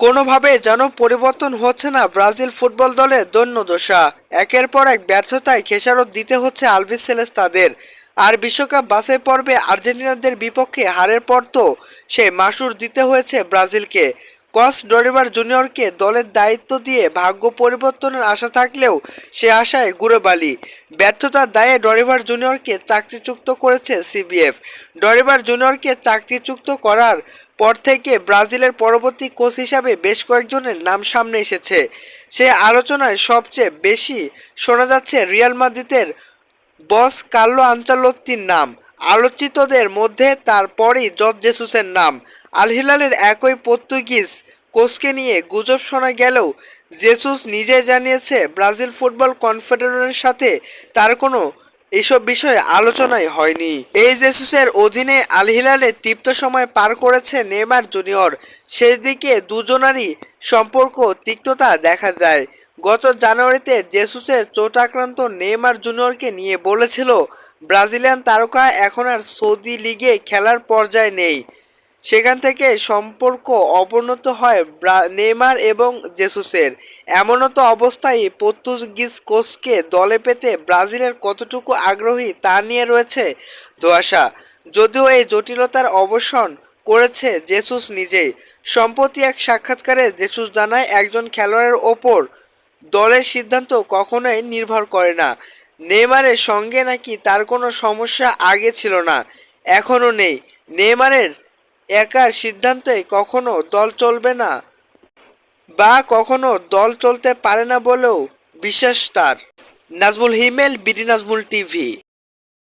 কোনোভাবে যেন পরিবর্তন হচ্ছে না ব্রাজিল ফুটবল দলের দৈন্য দশা একের পর এক ব্যর্থতায় খেসারত দিতে হচ্ছে আলভিস তাদের আর বিশ্বকাপ বাছাই পর্বে আর্জেন্টিনাদের বিপক্ষে হারের পর তো সে মাসুর দিতে হয়েছে ব্রাজিলকে। কস ডরিভার জুনিয়রকে দলের দায়িত্ব দিয়ে ভাগ্য পরিবর্তনের আশা থাকলেও সে আশায় গুড়ে বালি। ব্যর্থতার দায়ে ডরিভার জুনিয়রকে চাকরিচ্যুত করেছে সিবিএফ। ডরিভার জুনিয়রকে চাকরিচ্যুত করার পর থেকে ব্রাজিলের পরবর্তী কোচ হিসাবে বেশ কয়েকজনের নাম সামনে এসেছে। সে আলোচনায় সবচেয়ে বেশি শোনা যাচ্ছে রিয়াল মাদ্রিদের বস কার্লো আঞ্চালত্তির নাম। আলোচিতদের মধ্যে তারপরই জর্জ জেসুসের নাম। আল হিলালের একই পর্তুগিজ কোচকে নিয়ে গুজব শোনা গেলেও জেসুস নিজে জানিয়েছে, ব্রাজিল ফুটবল কনফেডারেশনের সাথে তার কোনো এসব বিষয়ে আলোচনাই হয়নি। এই জেসুসের অধীনে আল হিলালে তৃপ্ত সময় পার করেছে নেমার জুনিয়র। সেই দিকে দুজনারই সম্পর্ক তিক্ততা দেখা যায়। গত জানুয়ারিতে জেসুসের চোট আক্রান্ত নেমার জুনিয়রকে নিয়ে বলেছিল, ব্রাজিলিয়ান তারকা এখন আর সৌদি লিগে খেলার পর্যায়ে নেই। সেখান থেকে সম্পর্ক অবনত হয় নেইমার এবং জেসুসের। এমনত অবস্থায় পর্তুগিজ কোচকে দলে পেতে ব্রাজিলের কতটুকু আগ্রহী তা নিয়ে রয়েছে ধোয়াশা যদিও এই জটিলতার অবসান করেছে জেসুস নিজেই, সম্প্রতি এক সাক্ষাৎকারে জেসুস জানায় একজন খেলোয়াড়ের ওপর দলের সিদ্ধান্ত কখনোই নির্ভর করে না। নেইমারের সঙ্গে নাকি তার কোনো সমস্যা আগে ছিল না, এখনও নেই। নেইমারের একার সিদ্ধান্তে কখনো দল চলবে না বা কখনো দল চলতে পারে না বলেও বিশ্বাস তার। Nazmul Himel, BD Nazmul TV.